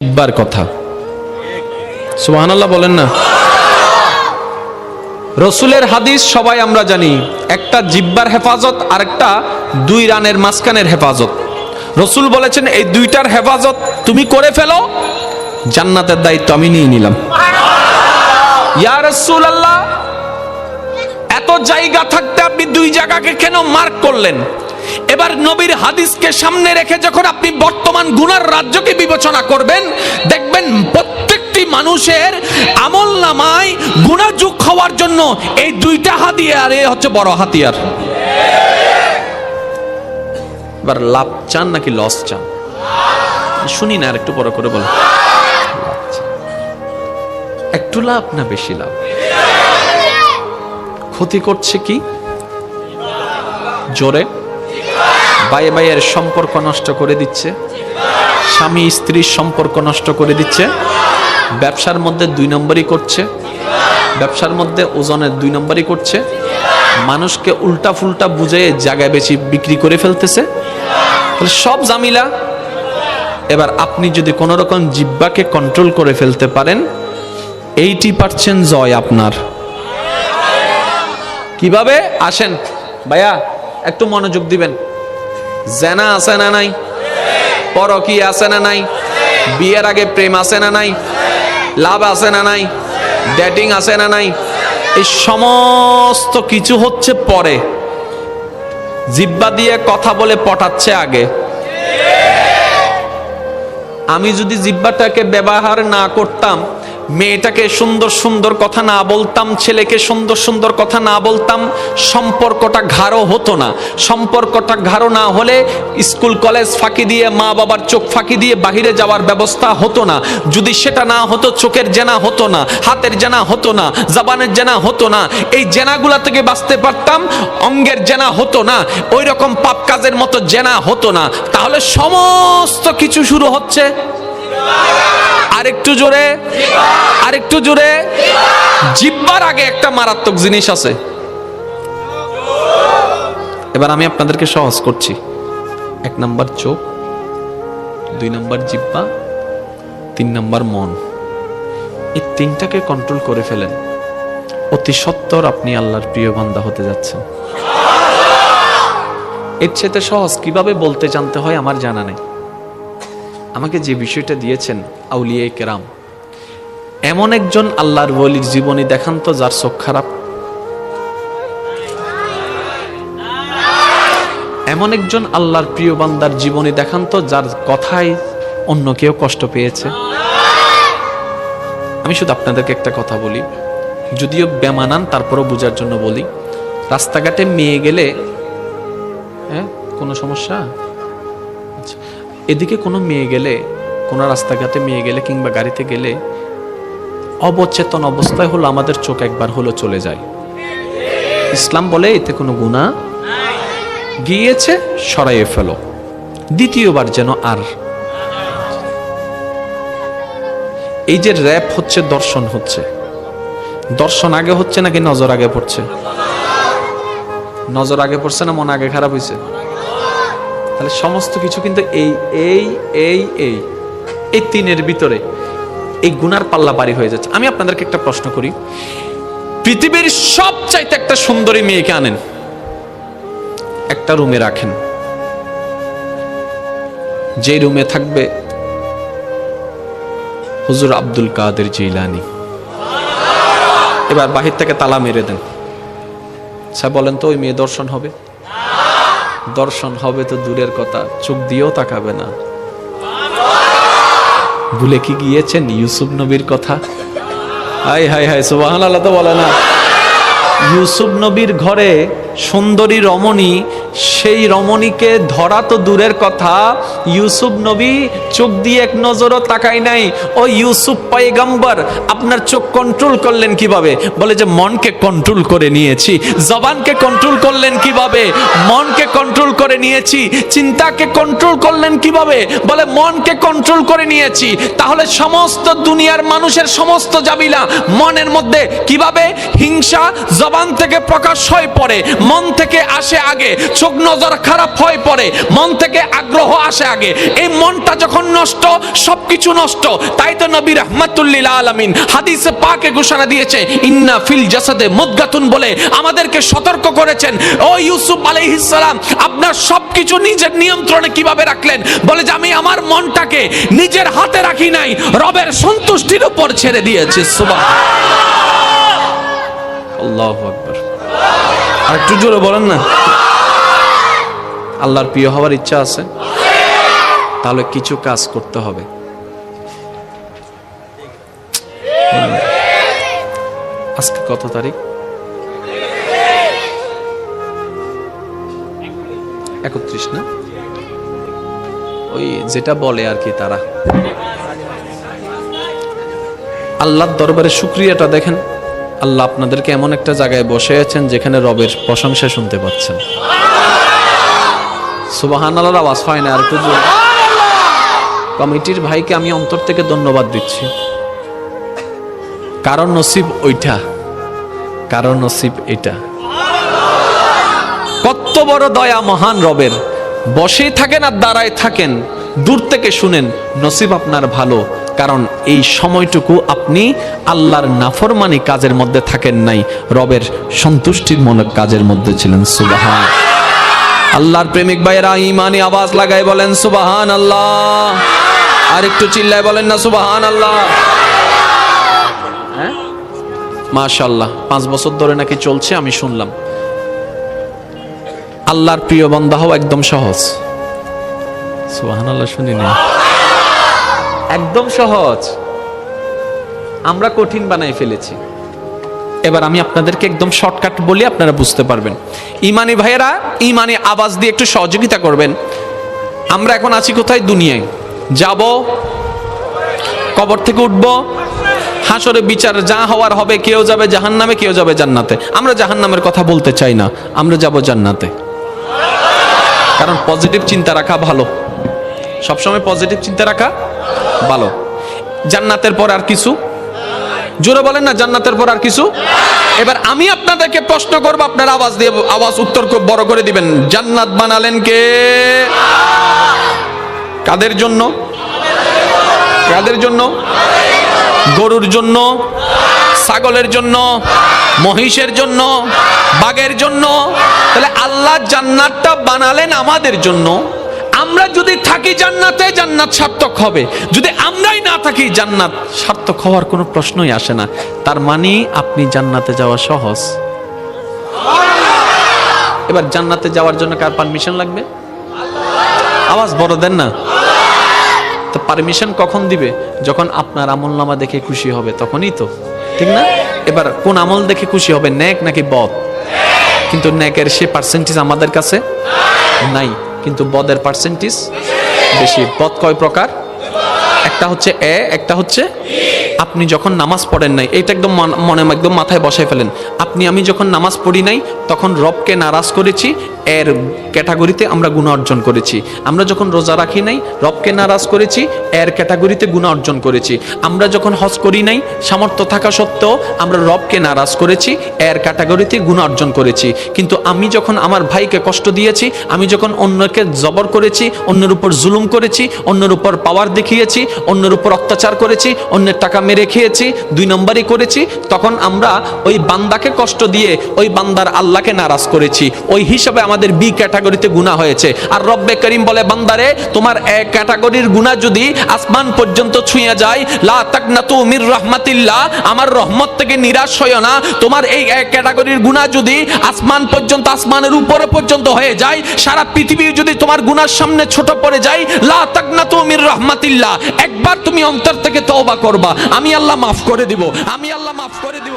জিব্বার কথা। সুবহানাল্লাহ বলেন না। রসুলের হাদিস সবাই আমরা জানি একটা জিব্বার হেফাজত আর একটা দুই রানের মাঝখানের হেফাজত। রসুল বলেছেন এই দুইটার হেফাজত তুমি করে ফেলো জান্নাতের দায়িত্ব আমি নিয়ে নিলাম। ইয়া রসুল আল্লাহ এত জায়গা থাকতে আপনি দুই জায়গাকে কেন মার্ক করলেন? এবার নবীর হাদিসকে সামনে রেখে যখন আপনি বর্তমান গুনার রাজ্যকে বিবেচনা করবেন, দেখবেন প্রত্যেকটি মানুষের আমল নামায় গুণাযুগ হওয়ার জন্য এই দুইটা হাতিয়ার, এ হচ্ছে বড় হাতিয়ার। এবার লাভ চান নাকি লস চান? শুনি না, আর একটু বড় করে বলো। একটু লাভ না বেশি লাভ? ক্ষতি করছে কি? জোরে। বাইয়ে বাইয়ের সম্পর্ক নষ্ট করে দিচ্ছে। স্বামী স্ত্রীর সম্পর্ক নষ্ট করে দিচ্ছে। ব্যবসার মধ্যে দুই নম্বরই করছে। ব্যবসার মধ্যে ওজনের দুই নম্বরই করছে। মানুষকে উল্টা ফুলটা বুঝে জায়গায় বেশি বিক্রি করে ফেলতেছে। তাহলে সব জামিলা। এবার আপনি যদি কোনো রকম জিব্বাকে কন্ট্রোল করে ফেলতে পারেন, এইটি পার্সেন্ট জয় আপনার। কীভাবে? আসেন। ভাইয়া একটু মনোযোগ দিবেন। জেনা আছে না নাই? পরকি আছে না নাই? বিয়ের আগে প্রেম আছে না নাই? লাভ আছে না নাই? ডেটিং আছে না নাই? এই সমস্ত কিছু হচ্ছে পরে। জিব্বা দিয়ে কথা বলে পটাচ্ছে আগে। আমি যদি জিব্বাটাকে ব্যবহার না করতাম মেয়েটাকে সুন্দর সুন্দর কথা না বলতাম, ছেলেকে সুন্দর সুন্দর কথা না বলতাম, সম্পর্কটা ঘাড়ো হতো না। সম্পর্কটা ঘাড়ো না হলে স্কুল, কলেজ ফাঁকি দিয়ে, মা বাবার চোখ ফাঁকি দিয়ে বাহিরে যাওয়ার ব্যবস্থা হতো না। যদি সেটা না হতো, চোখের জেনা হতো না, হাতের জেনা হতো না, জাবানের জেনা হতো না, এই জেনাগুলা থেকে বাঁচতে পারতাম, অঙ্গের জেনা হতো না ওই রকম পাপ কাজের মতো জেনা হতো না। তাহলে সমস্ত কিছু শুরু হচ্ছে। আরেকটু জোরে আরেকটু জোরে। জিব্বার আগে একটা মারাত্মক জিনিস আছে। এবার আমি আপনাদেরকে সহজ করছি। এক নাম্বার চোখ, দুই নাম্বার জিব্বা, তিন নাম্বার মন। এই তিনটাকে কন্ট্রোল করে ফেলেন। অতি সত্বর আপনি আল্লাহর প্রিয় বান্দা হতে যাচ্ছেন। এর চেয়ে সহজ কীভাবে বলতে জানতে হয় আমার জানা নেই। আমাকে যে বিষয়টা দিয়েছেন আউলিয়া কেরাম, এমন একজন আল্লাহর ওলির জীবনী দেখান তো যার চোখ খারাপ। এমন একজন আল্লাহর প্রিয় বান্দার জীবনী দেখান তো যার কথায় অন্য কেউ কষ্ট পেয়েছে। আমি শুধু আপনাদেরকে একটা কথা বলি, যদিও বেমানান তারপরও বোঝার জন্য বলি, রাস্তাঘাটে মেয়ে গেলে হ্যাঁ কোনো সমস্যা? এদিকে কোনো মেয়ে গেলে, কোনো রাস্তাঘাটে মেয়ে গেলে কিংবা গাড়িতে গেলে অবচেতন অবস্থায় হলো আমাদের চোখ একবার হলো চলে যায়। ইসলাম বলে, এতে কোনো গুণা গিয়েছে, সরাইয়ে ফেলো। দ্বিতীয়বার যেন আর। এই যে র্যাপ হচ্ছে, দর্শন হচ্ছে। দর্শন আগে হচ্ছে নাকি নজর আগে পড়ছে? নজর আগে পড়ছে না, মন আগে খারাপ হয়েছে তাহলে সমস্ত কিছু কিন্তু এই এই এই এই এই তিনের ভিতরে এই গুনার পাল্লা বাড়ি হয়ে যাচ্ছে। আমি আপনাদেরকে একটা প্রশ্ন করি। পৃথিবীর সবচাইতে একটা সুন্দরী মেয়েকে আনেন। একটা রুমে রাখেন। যে রুমে থাকবে হুজুর আব্দুল কাদের জিলানি। এবার বাহির থেকে তালা মেরে দেন। আচ্ছা বলেন তো ওই মেয়ে দর্শন হবে? দর্শন হবে তো দূরের কথা, চোখ দিয়েও তাকাবে না। ভুলে কি গিয়েছেন ইউসুফ নবীর কথা? হাই হাই হাই সুবাহ তো বলে না। ইউসুফ নবীর ঘরে সুন্দরী রমণী, সেই রমণীকে ধরা তো দূরের কথা। ইউসুফ নবী চোখ দিয়ে এক নজরও তাকাই নাই। ও ইউসুফ পাইগাম্বার আপনার চোখ কন্ট্রোল করলেন কীভাবে? বলে যে, মনকে কন্ট্রোল করে নিয়েছি। জবানকে কন্ট্রোল করলেন কীভাবে? মনকে কন্ট্রোল করে নিয়েছি। চিন্তাকে কন্ট্রোল করলেন কীভাবে? বলে, মনকে কন্ট্রোল করে নিয়েছি। তাহলে সমস্ত দুনিয়ার মানুষের সমস্ত জাবিলা মনের মধ্যে কীভাবে হিংসা জবান থেকে প্রকাশ হয়ে পড়ে? মন থেকে আসে আগে, চোখ নজর খারাপ হয়ে পড়ে, মন থেকে আগ্রহ আসে আগে। এই মনটা যখন নষ্ট, সবকিছু নষ্ট। তাই তো নবী রহমাতুল্লিল আলামিন হাদিসে পাকে ঘোষণা দিয়েছে, ইন্না ফিল জাসাদে মুদগাতুন বলে আমাদেরকে সতর্ক করেছেন। ও ইউসুফ আলাইহিস সালাম, আপনার সবকিছু নিজের নিয়ন্ত্রণে কীভাবে রাখলেন? বলে যে, আমি আমার মনটাকে নিজের হাতে রাখি নাই, রবের সন্তুষ্টির উপর ছেড়ে দিয়েছি। সুবহান আল্লাহু আকবার। আর একটু জোরে বলেন না। আল্লাহর প্রিয় হওয়ার ইচ্ছা আছে? তাহলে কিছু কাজ করতে হবে। আজকে কত তারিখ? একত্রিশ না? ওই যেটা বলে আর কি তারা। আল্লাহর দরবারে শুক্রিয়াটা দেখেন। আল্লাহ আপনাদেরকে এমন একটা জায়গায় বসে আছেন যেখানে রবের প্রশংসা শুনতে পাচ্ছেন। সুবাহান আওয়াজ হয় না, আর একটু কমিটির ভাইকে আমি অন্তর থেকে ধন্যবাদ দিচ্ছি। কারণ নসিব ওইটা, কারণ নসিব এটা। কত বড় দয়া মহান রবের। বসেই থাকেন আর দাঁড়ায় থাকেন, দূর থেকে শুনেন, নসিব আপনার ভালো কারণ এই সময়টুকু আপনি আল্লাহর নাফরমানি কাজের মধ্যে থাকেন নাই, রবের সন্তুষ্টির মূলক কাজের মধ্যে ছিলেন, সুবাহান। আল্লাহর প্রেমিক ভাইয়েরা ইমানি আওয়াজ লাগায় বলেন, সুবাহান আল্লাহ। আর একটু চিল্লায় বলেন না, সুবাহান আল্লাহ। হ্যাঁ? মাশাল্লাহ পাঁচ বছর ধরে নাকি চলছে, আমি শুনলাম। আল্লাহর প্রিয় বন্ধা হওয়া একদম সহজ। সুবাহান আল্লাহ শুনিনি একদম সহজ। আমরা কঠিন বানাই ফেলেছি। এবার আমি আপনাদেরকে একদম শর্টকাট বলি, আপনারা বুঝতে পারবেন। ইমানি ভাইয়েরা, ইমানি আওয়াজ দিয়ে একটু সহযোগিতা করবেন। আমরা এখন আছি কোথায়? দুনিয়ায়। যাব, কবর থেকে উঠব হাসরে বিচার যা হওয়ার হবে, কেউ যাবে জাহান্নামে, কেউ যাবে জান্নাতে। আমরা জাহান্নামের কথা বলতে চাই না, আমরা যাব জান্নাতে। কারণ পজিটিভ চিন্তা রাখা ভালো। সবসময় পজিটিভ চিন্তা রাখা ভালো। জান্নাতের পর আর কিছু? জোরে বলেন না, জান্নাতের পর আর কিছু? এবার আমি আপনাদেরকে প্রশ্ন করব, আপনার আওয়াজ দিয়ে, আওয়াজ উত্তর খুব বড় করে দিবেন। জান্নাত বানালেন কে? কাদের জন্য? কাদের জন্য? গরুর জন্য? ছাগলের জন্য? মহিষের জন্য? বাঘের জন্য? তাহলে আল্লাহ জান্নাতটা বানালেন আমাদের জন্য। আমরা যদি থাকি জান্নাতে, জান্নাত সার্থক হবে। যদি আমরাই না থাকি, জান্নাত সার্থক হওয়ার কোনো প্রশ্নই আসে না। তার মানে আপনি জান্নাতে যাওয়া সহজ। এবার জান্নাতে যাওয়ার জন্য কার পারমিশন লাগবে? আওয়াজ বড় দেন না। তো পারমিশন কখন দিবে? যখন আপনার আমল নামা দেখে খুশি হবে, তখনই তো। ঠিক না? এবার কোন আমল দেখে খুশি হবে ন্যাক নাকি বদ? কিন্তু ন্যাকের সে পার্সেন্টেজ আমাদের কাছে নাই। কিন্তু বদের পার্সেন্টেজ বেশি। বদ কয় প্রকার? একটা হচ্ছে এ একটা হচ্ছে আপনি যখন নামাজ পড়েন নাই এটা একদম মনে একদম মাথায় বসায় ফেলেন। আপনি আমি যখন নামাজ পড়ি নাই, তখন রবকে নারাজ করেছি, এর ক্যাটাগরিতে আমরা গুণ অর্জন করেছি। আমরা যখন রোজা রাখি নাই, রবকে নারাজ করেছি, এর ক্যাটাগরিতে গুণ অর্জন করেছি। আমরা যখন হজ করি নাই, সামর্থ্য থাকা সত্ত্বেও আমরা রবকে নারাজ করেছি, এর ক্যাটাগরিতে গুণ অর্জন করেছি। কিন্তু আমি যখন আমার ভাইকে কষ্ট দিয়েছি, আমি যখন অন্যকে জবর করেছি, অন্যের উপর জুলুম করেছি, অন্যের উপর পাওয়ার দেখিয়েছি, অন্যের উপর অত্যাচার করেছি, অন্যের টাকা মেরে খেয়েছি দুই নম্বরই করেছি, তখন আমরা ওই বান্দাকে কষ্ট দিয়ে ওই বান্দার আল্লাহকে নারাজ করেছি। ওই হিসাবে আমাদের বি ক্যাটাগরিতে গুণা হয়েছে। আর রব্বে করিম বলে, বান্দারে, তোমার এক ক্যাটাগরির গুণা যদি আসমান পর্যন্ত ছুঁয়ে যায়, লা তাকনাতু মির রহমাতিল্লাহ, আমার রহমত থেকে নিরাশ হইও না। তোমার এই এক ক্যাটাগরির গুণা যদি আসমান পর্যন্ত, আসমানের উপরে পর্যন্ত হয়ে যায়, সারা পৃথিবী যদি তোমার গুনার সামনে ছোট পড়ে যায়, লা তাকনাতু মির রহমাতিল্লাহ, একবার তুমি অন্তর থেকে তওবা করবা। আমি আল্লাহ মাফ করে দিব আমি আল্লাহ মাফ করে দিব।